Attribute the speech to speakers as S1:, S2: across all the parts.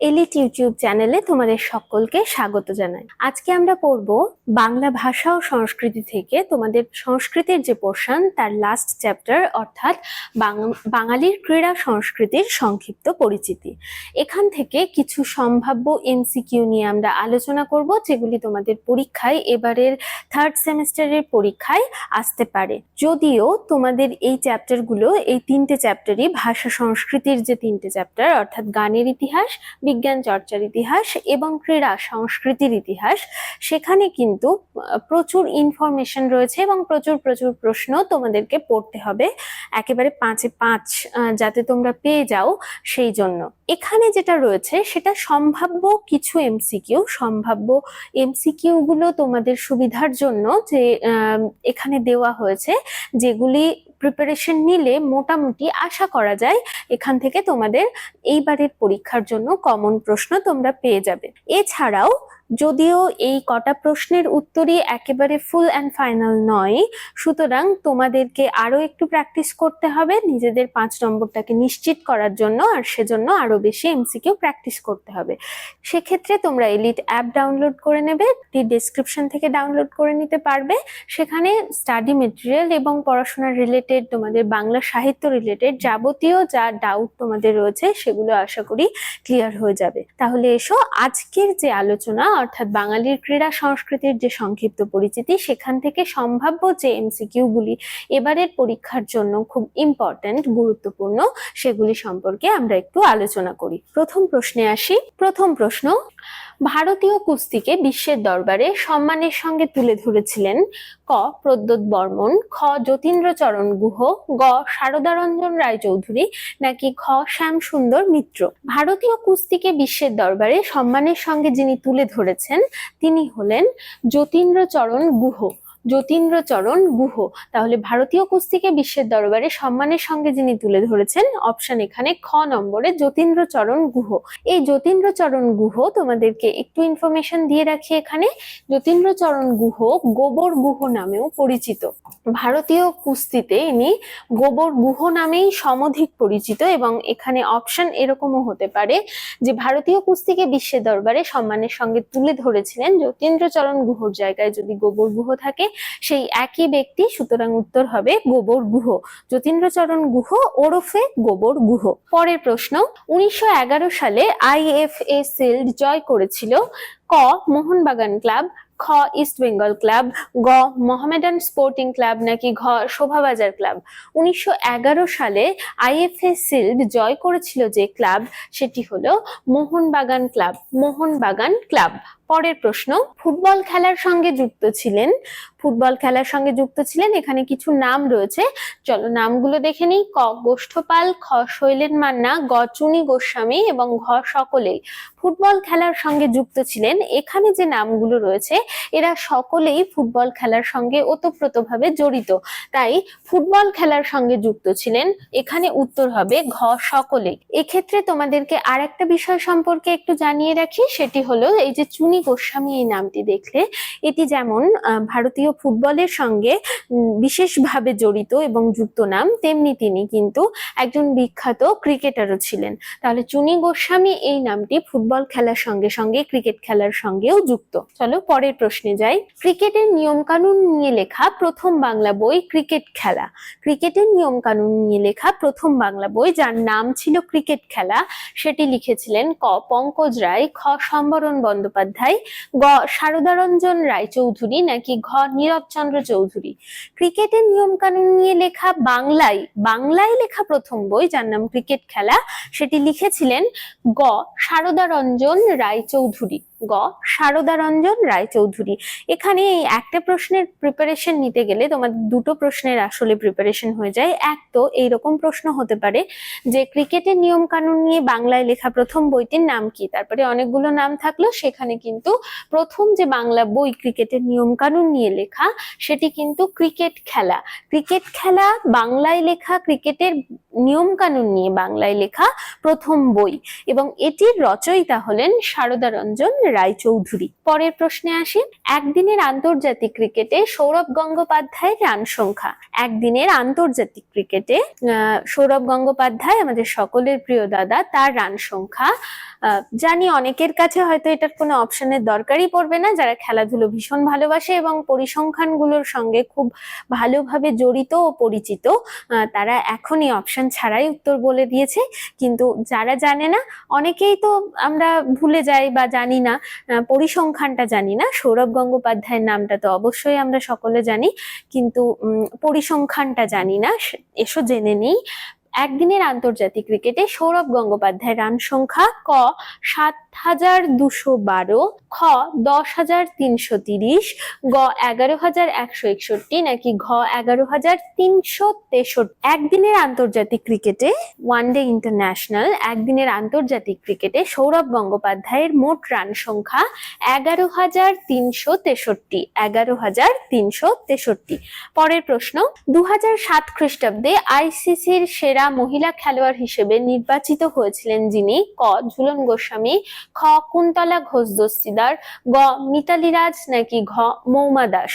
S1: Elite YouTube চ্যানেলে তোমাদের সকলকে স্বাগত জানাই। আজকে আমরা পড়ব বাংলা ভাষা ও সংস্কৃতি থেকে তোমাদের সংস্কৃতির যে পোর্শন তার লাস্ট চ্যাপ্টার অর্থাৎ বাঙালির ক্রীড়া সংস্কৃতির সংক্ষিপ্ত পরিচিতি। এখান থেকে কিছু সম্ভাব্য এমসিকিউ নিয়ে আমরা আলোচনা করব, যেগুলি তোমাদের পরীক্ষায় এবারের থার্ড সেমিস্টারের পরীক্ষায় আসতে পারে। যদিও তোমাদের এই চ্যাপ্টারগুলো এই তিনটে চ্যাপ্টারই ভাষা সংস্কৃতির যে তিনটে চ্যাপ্টার অর্থাৎ গানের ইতিহাস বিজ্ঞান চর্চার ইতিহাস এবং ক্রীড়া সংস্কৃতির ইতিহাস। সেখানে কিন্তু প্রচুর ইনফরমেশন রয়েছে এবং প্রচুর প্রচুর প্রশ্ন তোমাদেরকে পড়তে হবে। একেবারে পাঁচে পাঁচ যাতে তোমরা পেয়ে যাও সেই জন্য। এখানে যেটা রয়েছে, সেটা সম্ভাব্য কিছু এমসিকিউ সম্ভাব্য এমসিকিউ গুলো তোমাদের সুবিধার জন্য যে এখানে দেওয়া হয়েছে, যেগুলি প্রিপারেশন নিলে মোটামুটি আশা করা যায় এখান থেকে তোমাদের এইবারের পরীক্ষার জন্য কমন প্রশ্ন তোমরা পেয়ে যাবে। এছাড়াও যদিও এই কটা প্রশ্নের উত্তরই একেবারে ফুল অ্যান্ড ফাইনাল নয়, সুতরাং তোমাদেরকে আরও একটু প্র্যাকটিস করতে হবে নিজেদের পাঁচ নম্বরটাকে নিশ্চিত করার জন্য আর সেজন্য আরও বেশি এমসিকিউ প্র্যাকটিস করতে হবে। সেক্ষেত্রে তোমরা এলিট অ্যাপ ডাউনলোড করে নেবে ডিসক্রিপশন থেকে ডাউনলোড করে নিতে পারবে। সেখানে স্টাডি মেটেরিয়াল এবং পড়াশোনার রিলেটেড তোমাদের বাংলা সাহিত্য রিলেটেড যাবতীয় যা ডাউট তোমাদের রয়েছে সেগুলো আশা করি ক্লিয়ার হয়ে যাবে। তাহলে এসো, আজকের যে আলোচনা অর্থাৎ বাঙালির ক্রীড়া সংস্কৃতির যে সংক্ষিপ্ত পরিচিতি, সেখান থেকে সম্ভাব্য যে এমসিকিউগুলি এবারের পরীক্ষার জন্য খুব ইম্পর্ট্যান্ট গুরুত্বপূর্ণ, সেগুলি সম্পর্কে আমরা একটু আলোচনা করি। প্রথম প্রশ্নে আসি। প্রথম প্রশ্ন ভারতীয় কুস্তিকে বিশ্বের দরবারে সম্মানের সঙ্গে তুলে ধরেছিলেন ক. প্রদ্যোৎ বর্মন, খ. যতীন্দ্রচরণ গুহ, গ. শারদারঞ্জন রায়চৌধুরী, নাকি খ. শ্যাম সুন্দর মিত্র। ভারতীয় কুস্তিকে বিশ্বের দরবারে সম্মানের সঙ্গে যিনি তুলে ধরেছেন, তিনি হলেন যতীন্দ্রচরণ গুহ। যতীন্দ্রচরণ গুহ। তাহলে ভারতীয় কুস্তিকে বিশ্বের দরবারে সম্মানের সঙ্গে যিনি তুলে ধরেছেন অপশন এখানে খ নম্বরে যতীন্দ্রচরণ গুহ। এই যতীন্দ্রচরণ গুহ তোমাদেরকে একটু ইনফরমেশন দিয়ে রাখি এখানে। যতীন্দ্রচরণ গুহ গোবর গুহ নামেও পরিচিত। ভারতীয় কুস্তিতে ইনি গোবর গুহ নামেই সমধিক পরিচিত এবং এখানে অপশন এরকমও হতে পারে যে ভারতীয় কুস্তিকে বিশ্বের দরবারে সম্মানের সঙ্গে তুলে ধরেছিলেন যতীন্দ্রচরণ গুহর জায়গায় যদি গোবর গুহ থাকে। সেই একই ব্যক্তি, সুতরাং উত্তর হবে গোবর গুহ। যতীন্দ্রচরণ গুহ, ওরফে গোবর গুহ। পরের প্রশ্ন, উনিশশো এগারো সালে আইএফএ সিল্ড জয় করেছিল ক মোহনবাগান ক্লাব, খ ইস্ট বেঙ্গল ক্লাব, গ মোহামেডান স্পোর্টিং ক্লাব নাকি ঘ শোভাবাজার ক্লাব। উনিশশো এগারো সালে আইএফএ সিল্ড জয় করেছিল যে ক্লাব, সেটি হলো মোহনবাগান ক্লাব মোহনবাগান ক্লাব। পরের প্রশ্ন, ফুটবল খেলার সঙ্গে যুক্ত ছিলেন। ফুটবল খেলার সঙ্গে যুক্ত ছিলেন, এখানে কিছু নাম রয়েছে। চলো নামগুলো দেখে নিই। ক, গোষ্ঠপাল, খ, শৈলেন মান্না, গ, চুনি গোস্বামী এবং ঘ, সকলেই ফুটবল খেলার সঙ্গে যুক্ত ছিলেন। এখানে যে নামগুলো রয়েছে, এরা সকলেই ফুটবল খেলার সঙ্গে ওতপ্রোতভাবে জড়িত। তাই ফুটবল খেলার সঙ্গে যুক্ত ছিলেন। এখানে উত্তর হবে ঘ, সকলেই। এক্ষেত্রে তোমাদেরকে আর একটা বিষয় সম্পর্কে একটু জানিয়ে রাখি, সেটি হলো এই যে চুনি গোস্বামী এই নামটি দেখলে এটি যেমন ভারতীয় ফুটবলের সঙ্গে বিশেষভাবে জড়িত এবং যুক্ত নাম, তেমনি তিনি কিন্তু একজন বিখ্যাত ক্রিকেটারও ছিলেন। তাহলে চুনি গোস্বামী এই নামটি ফুটবল খেলার সঙ্গে সঙ্গে, ক্রিকেট খেলার সঙ্গেও যুক্ত। চলো পরের প্রশ্নে যাই। ক্রিকেটের নিয়ম কানুন নিয়ে লেখা প্রথম বাংলা বই ক্রিকেট খেলা। ক্রিকেটের নিয়ম কানুন নিয়ে লেখা প্রথম বাংলা বই যার নাম ছিল ক্রিকেট খেলা, সেটি লিখেছিলেন ক, পঙ্কজ রায়, খ, সম্বরণ বন্দ্যোপাধ্যায় গ, শারদারঞ্জন রায়চৌধুরী নাকি ঘ, নীরবচন্দ্র চৌধুরী। ক্রিকেটের নিয়ম কানুন নিয়ে লেখা বাংলায় বাংলায় লেখা প্রথম বই যার নাম ক্রিকেট খেলা, সেটি লিখেছিলেন গ, শারদারঞ্জন রায়চৌধুরী। গ, শারদারঞ্জন রায়চৌধুরী। এখানে এই একটা প্রশ্নের প্রিপারেশন নিতে গেলে তোমাদের দুটো প্রশ্নের আসলে প্রিপারেশন হয়ে যায়। এক তো এইরকম প্রশ্ন হতে পারে যে ক্রিকেটের নিয়ম কানুন নিয়ে বাংলায় লেখা প্রথম বইটির নাম কি? তারপরে অনেকগুলো নাম থাকল, সেখানে কিন্তু কিন্তু প্রথম যে বাংলা বই ক্রিকেটের নিয়ম কানুন নিয়ে লেখা, সেটি কিন্তু ক্রিকেট খেলা। ক্রিকেট খেলা বাংলায় লেখা, ক্রিকেটের নিয়ম কানুন নিয়ে বাংলায় লেখা প্রথম বই এবং এটির রচয়িতা হলেন সারদা রঞ্জন রায়চৌধুরী। পরের প্রশ্নে আসি, একদিনের আন্তর্জাতিক ক্রিকেটে সৌরভ গঙ্গোপাধ্যায়ের রান সংখ্যা। একদিনের আন্তর্জাতিক ক্রিকেটে সৌরভ গঙ্গোপাধ্যায় আমাদের সকলের প্রিয় দাদা, তার রান সংখ্যা জানি অনেকের কাছে হয়তো এটার কোনো অপশনের দরকারই পড়বে না, যারা খেলাধুলো ভীষণ ভালোবাসে এবং পরিসংখ্যানগুলোর সঙ্গে খুব ভালোভাবে জড়িত ও পরিচিত তারা এখনই অপশন ছাড়াই উত্তর বলে দিয়েছে। কিন্তু যারা জানে না, অনেকেই তো আমরা ভুলে যাই বা জানি না পরিসংখ্যানটা জানি না। সৌরভ গঙ্গোপাধ্যায়ের নামটা তো অবশ্যই আমরা সকলে জানি। কিন্তু পরিসংখ্যানটা জানি না। এসো জেনে নিই। একদিনের আন্তর্জাতিক ক্রিকেটে সৌরভ গঙ্গোপাধ্যায়ের রান সংখ্যা ক সাত হাজার দুশো বারো, খ দশ হাজার তিনশো তিরিশ, গ এগারো হাজার একশো একষট্টি নাকি ঘ এগারো হাজার তিনশো তেষট্টি। একদিনের আন্তর্জাতিক ক্রিকেটে ওয়ান ডে ইন্টারন্যাশনাল একদিনের আন্তর্জাতিক ক্রিকেটে সৌরভ গঙ্গোপাধ্যায়ের মোট রান সংখ্যা এগারো হাজার তিনশো তেষট্টি, এগারো হাজার তিনশো তেষট্টি। পরের প্রশ্ন দু হাজার সাত খ্রিস্টাব্দে আইসিসির সেরা মহিলা খেলোয়াড় হিসেবে নির্বাচিত হয়েছিলেন যিনি ক. ঝুলন গোস্বামী, খ. কুন্তলা ঘোষ দস্তিদার, গ. মিতালি রাজ নাকি ঘ. মৌমা দাস।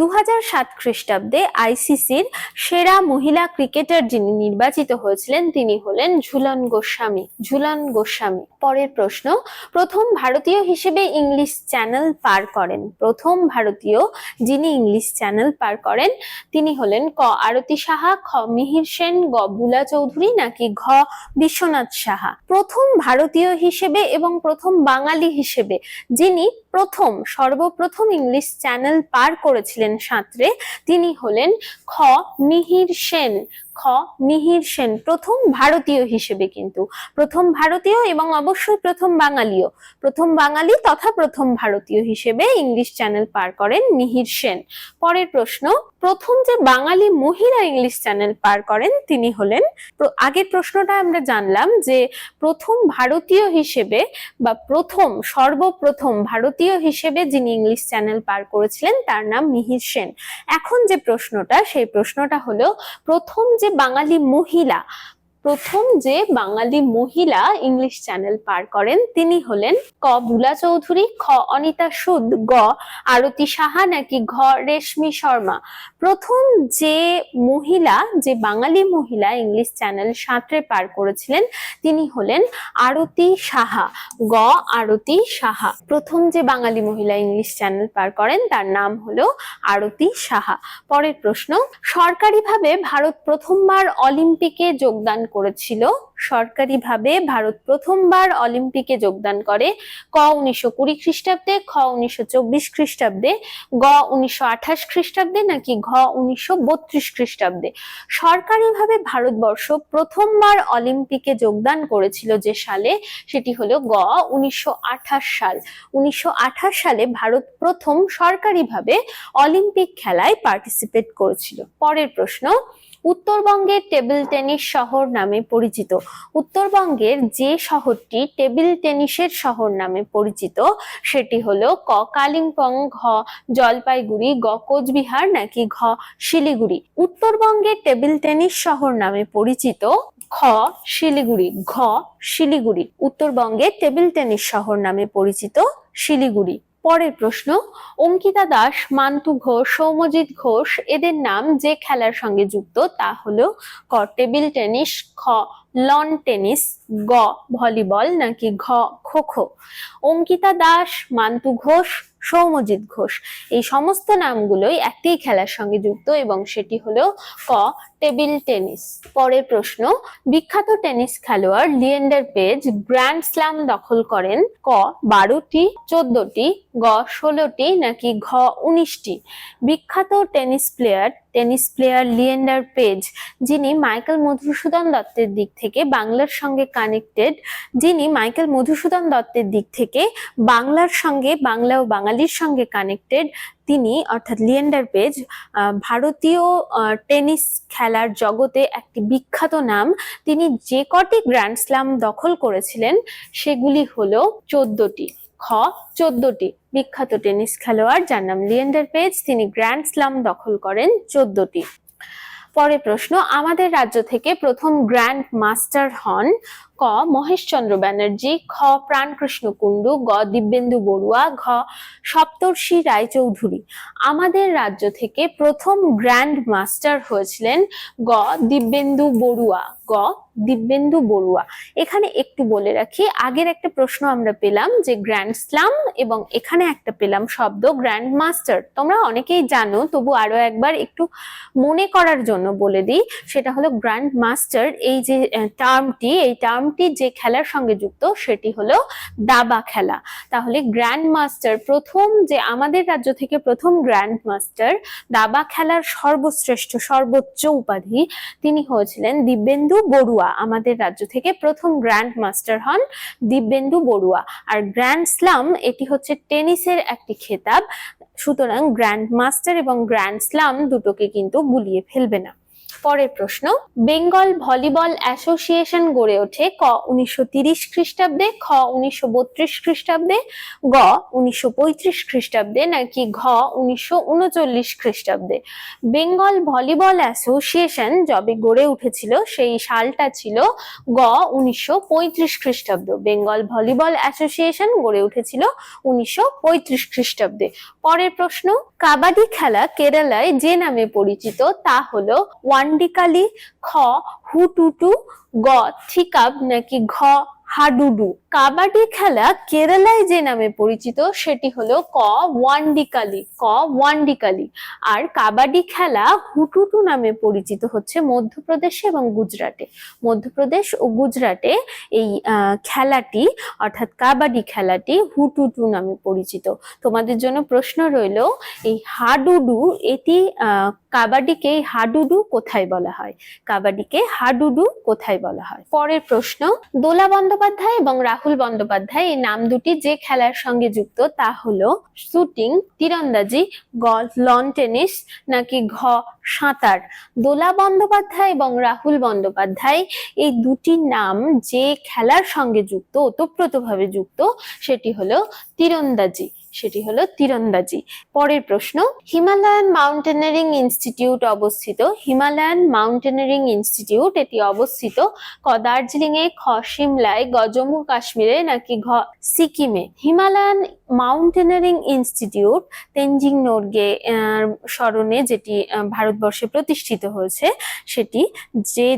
S1: দু সাত খ্রিস্টাব্দে আইসিসির সেরা মহিলা ক্রিকেটার যিনি নির্বাচিত হয়েছিলেন, তিনি হলেন ঝুলন গোস্বামী। ঝুলন গোস্বামী। পরের প্রশ্ন, প্রথম ভারতীয় হিসেবে ইংলিশ চ্যানেল পার করেন। প্রথম ভারতীয় যিনি ইংলিশ চ্যানেল পার করেন, তিনি হলেন ক আরতি সাহা, খ মিহির সেন, গ বুলা চৌধুরী নাকি ঘ বিশ্বনাথ সাহা। প্রথম ভারতীয় হিসেবে এবং প্রথম বাঙালি হিসেবে যিনি প্রথম, সর্বপ্রথম ইংলিশ চ্যানেল পার করেছিলেন সাঁতরে তিনি হলেন খ. মিহির সেন। খ মিহির সেন, প্রথম ভারতীয় হিসেবে কিন্তু। প্রথম ভারতীয় এবং অবশ্যই প্রথম বাঙালিও। প্রথম বাঙালি তথা প্রথম ভারতীয় হিসেবে ইংলিশ চ্যানেল পার করেন মিহির সেন। পরের প্রশ্ন, প্রথম যে বাঙালি মহিলা ইংলিশ চ্যানেল পার করেন তিনি হলেন আগের প্রশ্নটা আমরা জানলাম যে প্রথম ভারতীয় হিসেবে বা প্রথম, সর্বপ্রথম ভারতীয় হিসেবে যিনি ইংলিশ চ্যানেল পার করেছিলেন তার নাম মিহির সেন। এখন যে প্রশ্নটা, সেই প্রশ্নটা হলো, প্রথম যে বাঙালি মহিলা প্রথম যে বাঙালি মহিলা ইংলিশ চ্যানেল পার করেন, তিনি হলেন ক. বুলা চৌধুরী, খ. অনিতা সুদ, গ. আরতি সাহা নাকি ঘ. রেশমি শর্মা। প্রথম যে মহিলা, যে বাঙালি মহিলা ইংলিশ চ্যানেল সাঁতরে পার করেছিলেন, তিনি হলেন আরতি সাহা, গ. আরতি সাহা। প্রথম যে বাঙালি মহিলা ইংলিশ চ্যানেল পার করেন, তার নাম হলো আরতি সাহা। পরের প্রশ্ন, সরকারিভাবে ভারত প্রথমবার অলিম্পিকে যোগদান করেছিল। সরকারিভাবে ভারত প্রথমবার অলিম্পিকে যোগদান করে ক উনিশশো কুড়ি খ্রিস্টাব্দে, খ উনিশশো চব্বিশ খ্রিস্টাব্দে, গ উনিশশো আঠাশ খ্রিস্টাব্দে নাকি ঘ উনিশশো বত্রিশ খ্রিস্টাব্দে। সরকারিভাবে ভারতবর্ষ প্রথমবার অলিম্পিকে যোগদান করেছিল যে সালে, সেটি হলো গ উনিশশো আঠাশ সাল। উনিশশো আঠাশ সালে ভারত প্রথম সরকারিভাবে অলিম্পিক খেলায় পার্টিসিপেট করেছিল। পরের প্রশ্ন উত্তরবঙ্গের টেবিল টেনিস শহর নামে পরিচিত। উত্তরবঙ্গের যে শহরটি টেবিল টেনিসের শহর নামে পরিচিত, সেটি হলো ক, কালিম্পং, ঘ, জলপাইগুড়ি, গ, কোচবিহার নাকি ঘ, শিলিগুড়ি। উত্তরবঙ্গের টেবিল টেনিস শহর নামে পরিচিত খ, শিলিগুড়ি, ঘ, শিলিগুড়ি। উত্তরবঙ্গের টেবিল টেনিস শহর নামে পরিচিত শিলিগুড়ি। পরের প্রশ্ন, অঙ্কিতা দাস মান্তু ঘোষ সৌমজিৎ ঘোষ এদের নাম যে খেলার সঙ্গে যুক্ত তা হলো ক টেবিল টেনিস, খ, লন টেনিস, গ, ভলিবল নাকি ঘ, খো খো। অঙ্কিতা দাস মান্তু ঘোষ সৌমজিৎ ঘোষ। এই সমস্ত নামগুলোই একটি খেলার সঙ্গে যুক্ত এবং সেটি হলো ক, টেবিল টেনিস। পরের প্রশ্ন, বিখ্যাত টেনিস খেলোয়াড় লিয়েন্ডার পেজ গ্র্যান্ড স্ল্যাম দখল করেন ক, বারোটি, চোদ্দটি, গ, ষোলোটি নাকি ঘ, উনিশটি? বিখ্যাত tennis player tennis player Leander Paes, যিনি মাইকেল মধুসূদন দত্তের দিক থেকে বাংলার সঙ্গে কানেক্টেড, যিনি মাইকেল মধুসূদন দত্তের দিক থেকে বাংলার সঙ্গে, বাংলা ও বাঙালির সঙ্গে কানেক্টেড, তিনি অর্থাৎ লিয়েন্ডার পেজ ভারতীয় টেনিস খেলার জগতে একটি বিখ্যাত নাম। তিনি যে কটি গ্র্যান্ড স্ল্যাম দখল করেছিলেন, সেগুলি হলো চোদ্দটি। খ, চোদ্দটি বিখ্যাত টেনিস খেলোয়াড়, যার নাম লিয়েন্ডার পেজ, তিনি গ্র্যান্ড স্লাম দখল করেন চোদ্দটি। পরে প্রশ্ন, আমাদের রাজ্য থেকে প্রথম গ্র্যান্ড মাস্টার হন ক, মহেশচন্দ্র ব্যানার্জি, খ, প্রাণকৃষ্ণ কুণ্ডু, গ, দিব্যেন্দু বড়ুয়া, ঘ, সপ্তর্ষি রায়চৌধুরী। আমাদের রাজ্য থেকে প্রথম গ্র্যান্ড মাস্টার হয়েছিলেন গ, দিব্যেন্দু বড়ুয়া। দিব্যেন্দু বড়ুয়া। এখানে একটু বলে রাখি, আগের একটা প্রশ্ন আমরা পেলাম যে গ্র্যান্ড স্লাম এবং এখানে একটা পেলাম শব্দ গ্র্যান্ড মাস্টার। তোমরা অনেকেই জানো, তবু আরও একবার একটু মনে করার জন্য বলে দিই, সেটা হলো গ্র্যান্ড মাস্টার। এই যে টার্মটি এই টার্মটি যে খেলার সঙ্গে যুক্ত, সেটি হলো দাবা খেলা। তাহলে গ্র্যান্ড মাস্টার প্রথম যে আমাদের রাজ্য থেকে প্রথম গ্র্যান্ড মাস্টার, দাবা খেলার সর্বশ্রেষ্ঠ, সর্বোচ্চ উপাধি তিনি হয়েছিলেন দিব্যেন্দু বড়ুয়া আমাদের রাজ্য থেকে প্রথম গ্র্যান্ড মাস্টার হন দিব্যেন্দু বড়ুয়া। আর গ্র্যান্ড স্লাম এটি হচ্ছে টেনিসের একটি খেতাব। সুতরাং গ্র্যান্ড মাস্টার এবং গ্র্যান্ড স্লাম দুটোকে কিন্তু গুলিয়ে ফেলবে না। পরের প্রশ্ন, বেঙ্গল ভলিবল অ্যাসোসিয়েশন গড়ে ওঠে ক উনিশশো তিরিশ খ্রিস্টাব্দে, খ উনিশশো বত্রিশ খ্রিস্টাব্দে, গ উনিশশো পঁয়ত্রিশ খ্রিস্টাব্দে নাকি ঘ উনিশশো উনচল্লিশ খ্রিস্টাব্দে? বেঙ্গল ভলিবল অ্যাসোসিয়েশন যবে গড়ে উঠেছিল সেই সালটা ছিল গ উনিশশো পঁয়ত্রিশ খ্রিস্টাব্দ। বেঙ্গল ভলিবল অ্যাসোসিয়েশন গড়ে উঠেছিল উনিশশো পঁয়ত্রিশ খ্রিস্টাব্দে। পরের প্রশ্ন, কাবাডি খেলা কেরালায় যে নামে পরিচিত তা হলো ওয়ান্ডিকালি খ হুটুটু গ থিকাব নাকি ঘ হাডুডু। কাবাডি খেলা কেরালায় যে নামে পরিচিত, সেটি হলো ক ওয়ান্ডিকালি ক ওয়ান্ডিকালি। আর কাবাডি খেলা হুটুটু নামে পরিচিত হচ্ছে মধ্যপ্রদেশে এবং গুজরাটে। মধ্যপ্রদেশ ও গুজরাটে এই খেলাটি, অর্থাৎ কাবাডি খেলাটি হুটুটু নামে পরিচিত। তোমাদের জন্য প্রশ্ন রইল, এই হাডুডু, এটি কাবাডিকে এই হাডুডু কোথায় বলা হয়? কাবাডিকে হাডুডু কোথায় বলা হয়? পরের প্রশ্ন, দোলা বন্দ্যোপাধ্যায় এবং রাহুল বন্দ্যোপাধ্যায় এই নাম দুটি যে খেলার সঙ্গে যুক্ত, তা হলো শুটিং, তীরন্দাজি, গলফ, লন টেনিস নাকি ঘ, সাঁতার। দোলা বন্দ্যোপাধ্যায় এবং রাহুল বন্দ্যোপাধ্যায় এই দুটি নাম যে খেলার সঙ্গে যুক্ত, ওতপ্রোতভাবে যুক্ত, সেটি হলো তীরন্দাজি। সেটি হলো তীরন্দাজি। পরের প্রশ্ন, হিমালয়ান মাউন্টেনারিং ইনস্টিটিউট অবস্থিত, হিমালয়ান মাউন্টেনারিং ইনস্টিটিউট এটি অবস্থিত ক দার্জিলিং এ, খ গ জম্মু কাশ্মীরে নাকি ঘ সিকিমে? Himalayan mountaineering institute Tenzing Norgay স্মরণে যেটি ভারতবর্ষে প্রতিষ্ঠিত হয়েছে, সেটি যে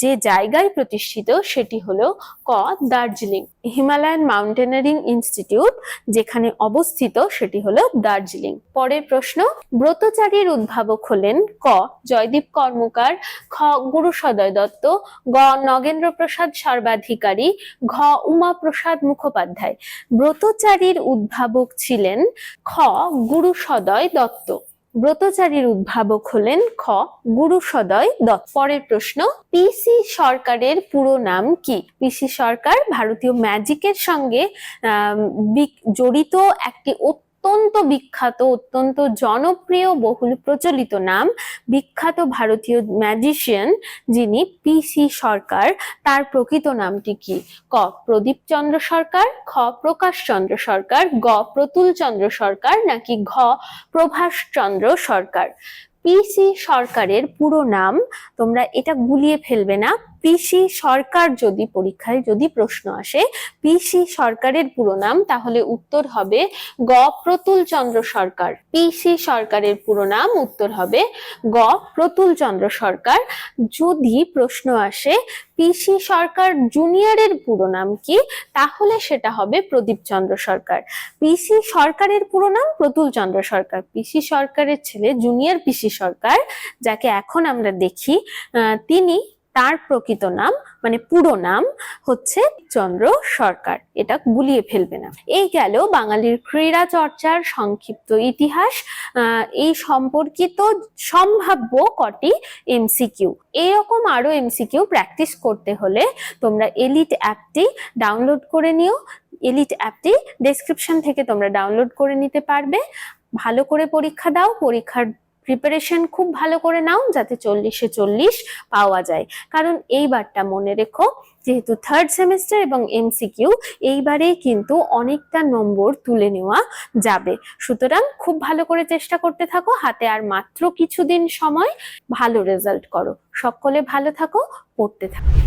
S1: যে জায়গায় প্রতিষ্ঠিত সেটি হলো ক দার্জিলিং। হিমালয়ান মাউন্টেনারিং ইনস্টিটিউট যেখানে অবস্থিত সেটি হলো দার্জিলিং। পরের প্রশ্ন, ব্রতচারীর উদ্ভাবক হলেন ক, জয়দীপ কর্মকার, খ, গুরু সদয় দত্ত, গ নগেন্দ্র প্রসাদ সর্বাধিকারী, ঘ উমা প্রসাদ মুখোপাধ্যায়। ব্রতচারীর উদ্ভাবক ছিলেন খ, গুরু সদয় দত্ত। ব্রতচারীর উদ্ভাবক হলেন খ গুরু সদয় দত্ত। পরের প্রশ্ন পিসি সরকারের পুরো নাম কি? পিসি সরকার ভারতীয় ম্যাজিকের সঙ্গে জড়িত একটি অত্যন্ত বিখ্যাত, অত্যন্ত জনপ্রিয়, বহুল প্রচলিত নাম বিখ্যাত ভারতীয় ম্যাজিশিয়ান যিনি পিসি সরকার। তার প্রকৃত নামটি কি? ক. প্রদীপ চন্দ্র সরকার, খ. প্রকাশ চন্দ্র সরকার, গ. প্রতুল চন্দ্র সরকার নাকি ঘ. প্রভাষ চন্দ্র সরকার। পিসি সরকারের পুরো নাম তোমরা এটা গুলিয়ে ফেলবে না। পিসি সরকার যদি পরীক্ষায় যদি প্রশ্ন আসে পিসি সরকারের পুরো নাম, তাহলে উত্তর হবে গ প্রতুল চন্দ্র সরকার। পিসি সরকারের পুরো নাম উত্তর হবে গ প্রতুল চন্দ্র সরকার। যদি প্রশ্ন আসে পিসি সরকার জুনিয়রের পুরো নাম কি, তাহলে সেটা হবে প্রদীপ চন্দ্র সরকার। পিসি সরকারের পুরো নাম প্রতুল চন্দ্র সরকার। পিসি সরকারের ছেলে জুনিয়র পিসি সরকার, যাকে এখন আমরা দেখি তিনি তার প্রকৃত নাম মানে পুরো নাম হচ্ছে চন্দ্র সরকার। এটা গুলিয়ে ফেলবে না। এই গেল বাঙালির ক্রীড়া চর্চার সংক্ষিপ্ত ইতিহাস। এই সম্পর্কিত সম্ভাব্য কটি এমসিকিউ এরকম আরও এমসিকিউ প্র্যাকটিস করতে হলে তোমরা এলিট অ্যাপটি ডাউনলোড করে নিও। এলিট অ্যাপটি ডেসক্রিপশন থেকে তোমরা ডাউনলোড করে নিতে পারবে। ভালো করে পরীক্ষা দাও। পরীক্ষার প্রিপারেশন খুব ভালো করে নাও যাতে চল্লিশে চল্লিশ পাওয়া যায়। কারণ এইবারটা মনে রেখো, যেহেতু থার্ড সেমিস্টার এবং এমসিকিউ এইবারে কিন্তু অনেকটা নম্বর তুলে নেওয়া যাবে। সুতরাং খুব ভালো করে চেষ্টা করতে থাকো, হাতে আর মাত্র কিছুদিন সময়, ভালো রেজাল্ট করো। সকলে ভালো থাকো, পড়তে থাকো।